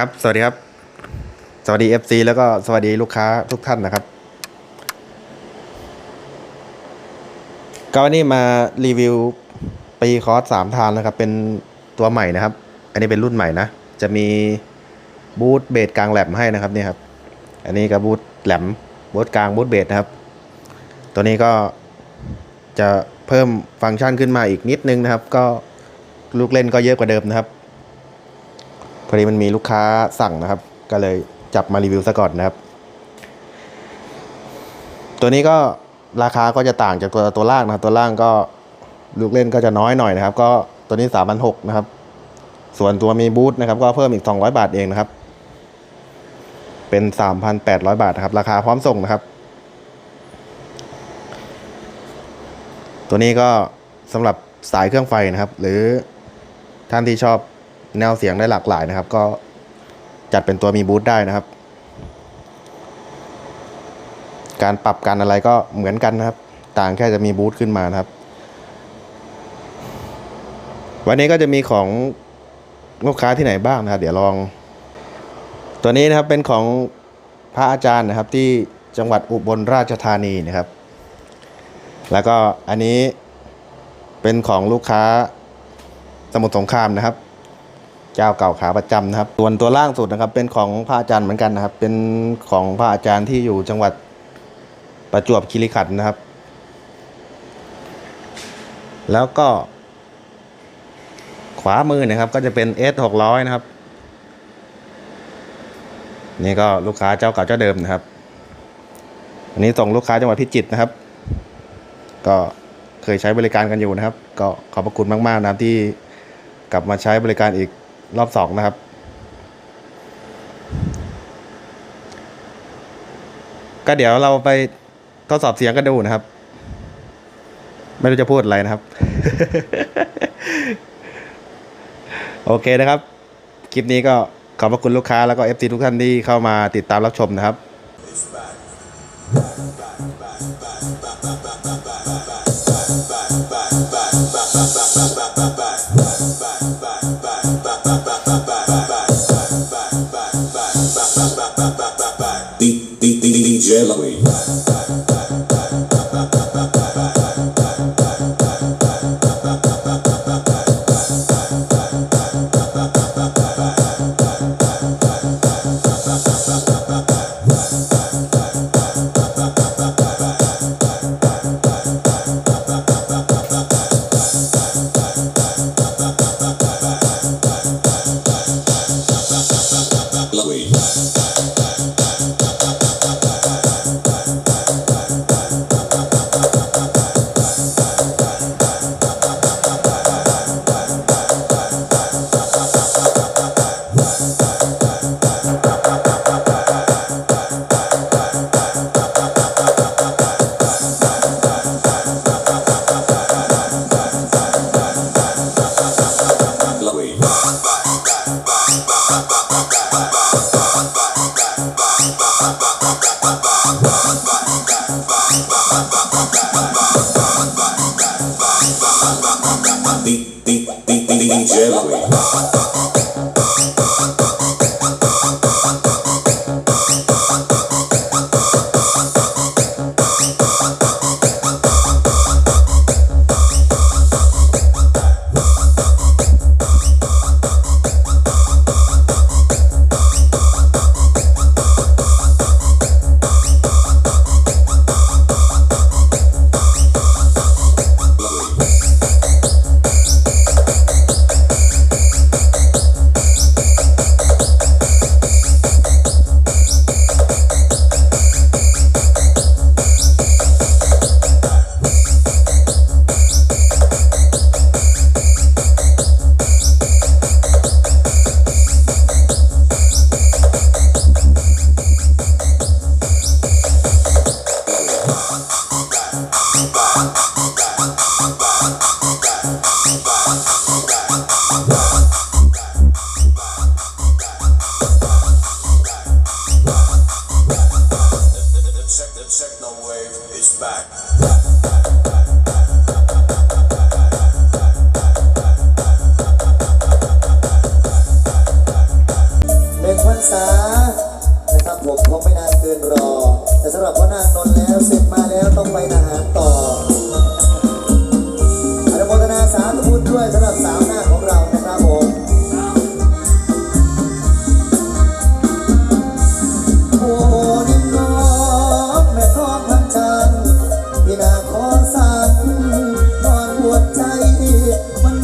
ครับ สวัสดีครับ สวัสดี FC แล้วก็สวัสดีลูกค้าทุกท่านนะครับ ก็วันนี้มารีวิวปีคอร์สสามทานนะครับ เป็นตัวใหม่นะครับ อันนี้เป็นรุ่นใหม่นะ จะมีบูทเบสกลางแหลมให้นะครับนี่ครับ อันนี้ก็บูทแหลมบูทกลางบูทเบสนะครับ ตัวนี้ก็จะเพิ่มฟังก์ชันขึ้นมาอีกนิดนึงนะครับ ก็ลูกเล่นก็เยอะกว่าเดิมนะครับ อดีมันมีลูกค้าสั่งนะครับ ก็เลยจับมารีวิวซะก่อนนะครับ ตัวนี้ก็ราคาก็จะต่างจากตัวตัวล่างนะครับ ตัวล่างก็ลูกเล่นก็จะน้อยหน่อยนะครับ ก็ตัวนี้สามพันหกนะครับ ส่วนตัวมีบูทนะครับ ก็เพิ่มอีกสองร้อยบาทเองนะครับ เป็นสามพันแปดร้อยบาทนะครับ ราคาพร้อมส่งนะครับ ตัวนี้ก็สำหรับสายเครื่องไฟนะครับ หรือท่านที่ชอบ แนวเสียงได้หลากหลายนะครับ ก็จัดเป็นตัวมีบูทได้นะครับ การปรับการอะไรก็เหมือนกันนะครับ ต่างแค่จะมีบูทขึ้นมานะครับ วันนี้ก็จะมีของลูกค้าที่ไหนบ้างนะครับ เดี๋ยวลอง ตัวนี้นะครับเป็นของพระอาจารย์นะครับที่จังหวัดอุบลราชธานีนะครับ แล้วก็อันนี้เป็นของลูกค้าสมุทรสงครามนะครับ เจ้าเก่าขาประจำนะครับ ส่วนตัวล่างสุดนะครับ เป็นของพระอาจารย์เหมือนกันนะครับ เป็นของพระอาจารย์ที่อยู่จังหวัดประจวบคีรีขันธ์นะครับ แล้วก็ ขวามือนะครับ ก็จะเป็น S 6 0 0นะครับ นี่ก็ลูกค้าเจ้าเก่าเจ้าเดิมนะครับ อันนี้ส่งลูกค้าจังหวัดพิจิตรนะครับ ก็เคยใช้บริการกันอยู่นะครับ ก็ขอบพระคุณมากๆนะครับที่กลับมาใช้บริการอีก รอบสองนะครับ ก็เดี๋ยวเราไปทดสอบเสียงกันดูนะครับ ไม่รู้จะพูดอะไรนะครับ โอเคนะครับ คลิปนี้ก็ขอบพระคุณลูกค้าแล้วก็ FC ทุกท่านที่เข้ามาติดตามรับชมนะครับ bop, bop, bop, bop, bop. back.